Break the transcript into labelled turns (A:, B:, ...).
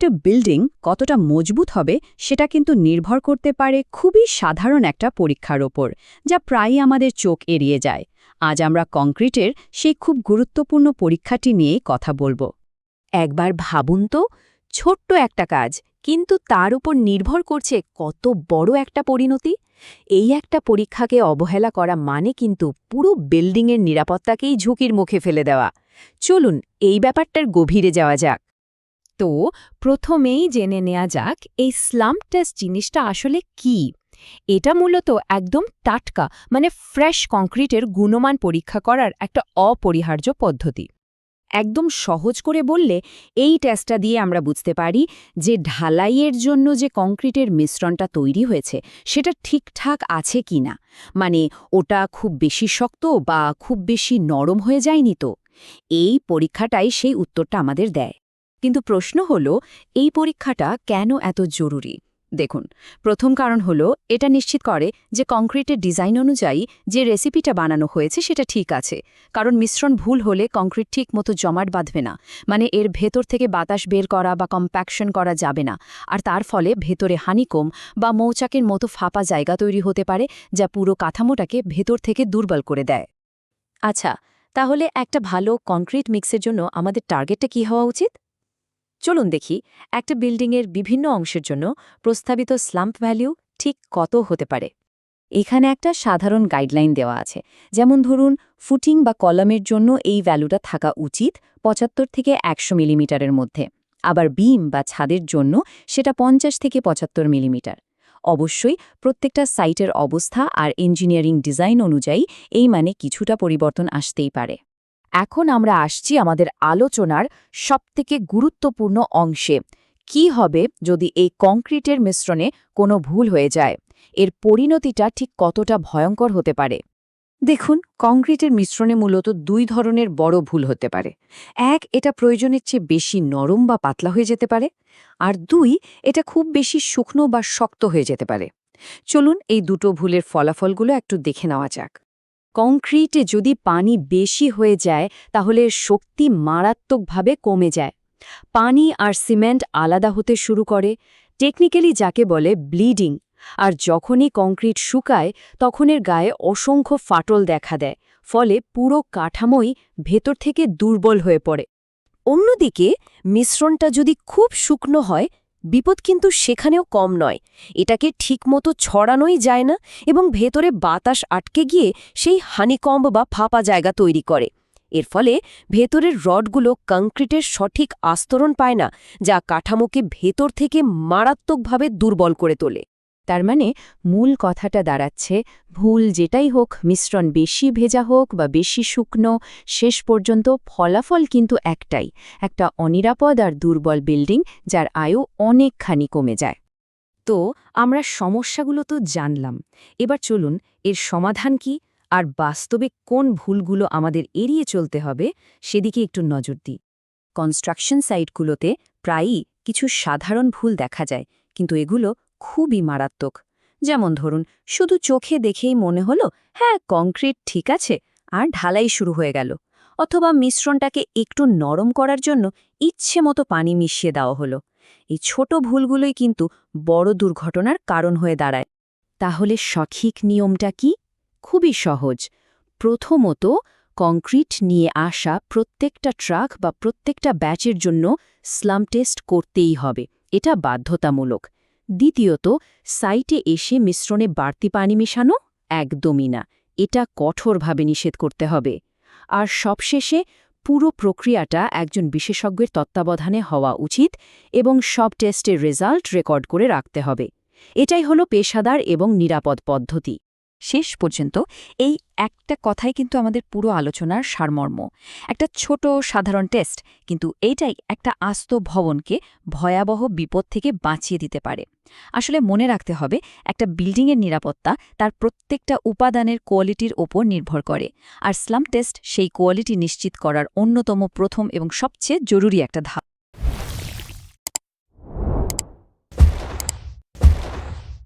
A: একটা বিল্ডিং কতটা মজবুত হবে সেটা কিন্তু নির্ভর করতে পারে খুবই সাধারণ একটা পরীক্ষার ওপর, যা প্রায়ই আমাদের চোখ এড়িয়ে যায়। আজ আমরা কংক্রিটের সেই খুব গুরুত্বপূর্ণ পরীক্ষাটি নিয়ে কথা বলব।
B: একবার ভাবুন তো, ছোট্ট একটা কাজ, কিন্তু তার উপর নির্ভর করছে কত বড় একটা পরিণতি। এই একটা পরীক্ষাকে অবহেলা করা মানে কিন্তু পুরো বিল্ডিংয়ের নিরাপত্তাকেই ঝুঁকির মুখে ফেলে দেওয়া। চলুন এই ব্যাপারটার গভীরে যাওয়া যাক। তো প্রথমেই জেনে নেওয়া যাক এই স্লাম টেস্ট জিনিসটা আসলে কি। এটা মূলত একদম টাটকা মানে ফ্রেশ কংক্রিটের গুণমান পরীক্ষা করার একটা অপরিহার্য পদ্ধতি। একদম সহজ করে বললে এই টেস্টটা দিয়ে আমরা বুঝতে পারি যে ঢালাইয়ের জন্য যে কংক্রিটের মিশ্রণটা তৈরি হয়েছে, সেটা ঠিকঠাক আছে কি না। মানে ওটা খুব বেশি শক্ত বা খুব বেশি নরম হয়ে যায়নি তো। এই পরীক্ষাটাই সেই উত্তরটা আমাদের দেয়। কিন্তু প্রশ্ন হল, এই পরীক্ষাটা কেন এত জরুরি? দেখুন, প্রথম কারণ হলো, এটা নিশ্চিত করে যে কংক্রিটের ডিজাইন অনুযায়ী যে রেসিপিটা বানানো হয়েছে সেটা ঠিক আছে। কারণ মিশ্রণ ভুল হলে কংক্রিট ঠিক মতো জমাট বাঁধবে না। মানে এর ভেতর থেকে বাতাস বের করা বা কম্প্যাকশন করা যাবে না। আর তার ফলে ভেতরে হানিকম বা মৌচাকের মতো ফাঁপা জায়গা তৈরি হতে পারে, যা পুরো কাঠামোটাকে ভেতর থেকে দুর্বল করে দেয়। আচ্ছা তাহলে একটা ভালো কংক্রিট মিক্সের জন্য আমাদের টার্গেটটা কি হওয়া উচিত? চলুন দেখি একটা বিল্ডিংয়ের বিভিন্ন অংশের জন্য প্রস্তাবিত স্লাম্প ভ্যালিউ ঠিক কত হতে পারে। এখানে একটা সাধারণ গাইডলাইন দেওয়া আছে। যেমন ধরুন ফুটিং বা কলামের জন্য এই ভ্যালুটা থাকা উচিত পঁচাত্তর থেকে একশো মিলিমিটারের মধ্যে। আবার বিম বা ছাদের জন্য সেটা পঞ্চাশ থেকে পঁচাত্তর মিলিমিটার। অবশ্যই প্রত্যেকটা সাইটের অবস্থা আর ইঞ্জিনিয়ারিং ডিজাইন অনুযায়ী এই মানে কিছুটা পরিবর্তন আসতেই পারে। এখন আমরা আসছি আমাদের আলোচনার সবথেকে গুরুত্বপূর্ণ অংশে। কি হবে যদি এই কংক্রিটের মিশ্রণে কোনো ভুল হয়ে যায়? এর পরিণতিটা ঠিক কতটা ভয়ঙ্কর হতে পারে? দেখুন, কংক্রিটের মিশ্রণে মূলত দুই ধরনের বড় ভুল হতে পারে। এক, এটা প্রয়োজনের চেয়ে বেশি নরম বা পাতলা হয়ে যেতে পারে। আর দুই, এটা খুব বেশি শুকনো বা শক্ত হয়ে যেতে পারে। চলুন এই দুটো ভুলের ফলাফলগুলো একটু দেখে নেওয়া যাক। কংক্রিটে যদি পানি বেশি হয়ে যায়, তাহলে শক্তি মারাত্মকভাবে কমে যায়। পানি আর সিমেন্ট আলাদা হতে শুরু করে। টেকনিক্যালি যাকে বলে ব্লিডিং, আর যখনই কংক্রিট শুকায়, তখন এর গায়ে অসংখ্য ফাটল দেখা দেয়, ফলে পুরো কাঠামোই ভেতর থেকে দুর্বল হয়ে পড়ে। অন্যদিকে, মিশ্রণটা যদি খুব শুকনো হয় বিপদ কিন্তু সেখানেও কম নয়। এটাকে ঠিকমতো ছড়ানোই যায় না এবং ভেতরে বাতাস আটকে গিয়ে সেই হানিকম্ব বা ফাঁপা জায়গা তৈরি করে। এর ফলে ভেতরের রডগুলো কংক্রিটের সঠিক আস্তরণ পায় না, যা কাঠামোকে ভেতর থেকে মারাত্মকভাবে দুর্বল করে তোলে। তার মানে মূল কথাটা দাঁড়াচ্ছে, ভুল যেটাই হোক, মিশ্রণ বেশি ভেজা হোক বা বেশি শুকনো, শেষ পর্যন্ত ফলাফল কিন্তু একটাই, একটা অনিরাপদ আর দুর্বল বিল্ডিং যার আয়ু অনেকখানি কমে যায়। তো আমরা সমস্যাগুলো তো জানলাম, এবার চলুন এর সমাধান কি আর বাস্তবে কোন ভুলগুলো আমাদের এড়িয়ে চলতে হবে সেদিকে একটু নজর দিই। কনস্ট্রাকশন সাইটগুলোতে প্রায়ই কিছু সাধারণ ভুল দেখা যায়, কিন্তু এগুলো খুবই মারাত্মক। যেমন ধরুন, শুধু চোখে দেখেই মনে হলো হ্যাঁ কংক্রিট ঠিক আছে, আর ঢালাই শুরু হয়ে গেল। অথবা মিশ্রণটাকে একটু নরম করার জন্য ইচ্ছে মতো পানি মিশিয়ে দেওয়া হলো। এই ছোট ভুলগুলোই কিন্তু বড় দুর্ঘটনার কারণ হয়ে দাঁড়ায়। তাহলে সঠিক নিয়মটা কি? খুবই সহজ। প্রথমত, কংক্রিট নিয়ে আসা প্রত্যেকটা ট্রাক বা প্রত্যেকটা ব্যাচের জন্য স্লাম টেস্ট করতেই হবে। এটা বাধ্যতামূলক। দ্বিতীয়ত, সাইটে এসে মিশ্রণে বাড়তি পানি মেশানো একদমই না। এটা কঠোরভাবে নিষেধ করতে হবে। আর সবশেষে, পুরো প্রক্রিয়াটা একজন বিশেষজ্ঞের তত্ত্বাবধানে হওয়া উচিত এবং সব টেস্টের রেজাল্ট রেকর্ড করে রাখতে হবে। এটাই হলো পেশাদার এবং নিরাপদ পদ্ধতি। শেষ পর্যন্ত, এই একটা কথাই কিন্তু আমাদের পুরো আলোচনার সারমর্ম। একটা ছোট সাধারণ টেস্ট, কিন্তু এইটাই একটা আস্ত ভবনকে ভয়াবহ বিপদ থেকে বাঁচিয়ে দিতে পারে। আসলে মনে রাখতে হবে, একটা বিল্ডিংয়ের নিরাপত্তা তার প্রত্যেকটা উপাদানের কোয়ালিটির ওপর নির্ভর করে। আর স্লাম টেস্ট সেই কোয়ালিটি নিশ্চিত করার অন্যতম প্রথম এবং সবচেয়ে জরুরি একটা ধাপ।